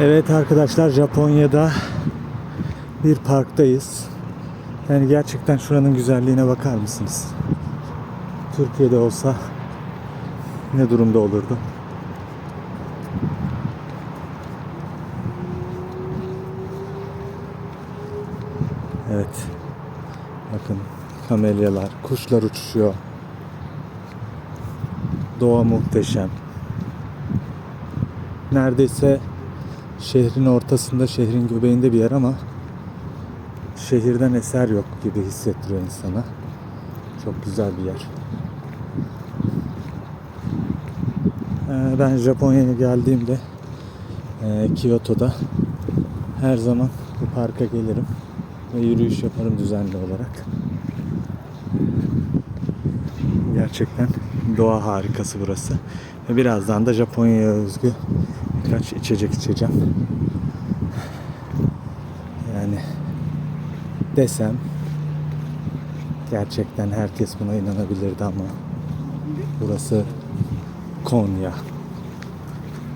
Evet arkadaşlar Japonya'da bir parktayız. Yani gerçekten şuranın güzelliğine bakar mısınız? Türkiye'de olsa ne durumda olurdu? Evet. Bakın kamelyalar, kuşlar uçuşuyor. Doğa muhteşem. Neredeyse şehrin ortasında, şehrin göbeğinde bir yer ama şehirden eser yok gibi hissettiriyor insana. Çok güzel bir yer. Ee, Ben Japonya'ya geldiğimde e, Kyoto'da her zaman bu parka gelirim ve yürüyüş yaparım düzenli olarak. Gerçekten doğa harikası burası. Ve birazdan da Japonya'ya özgü birkaç içecek içeceğim. Yani desem gerçekten herkes buna inanabilirdi ama burası Konya.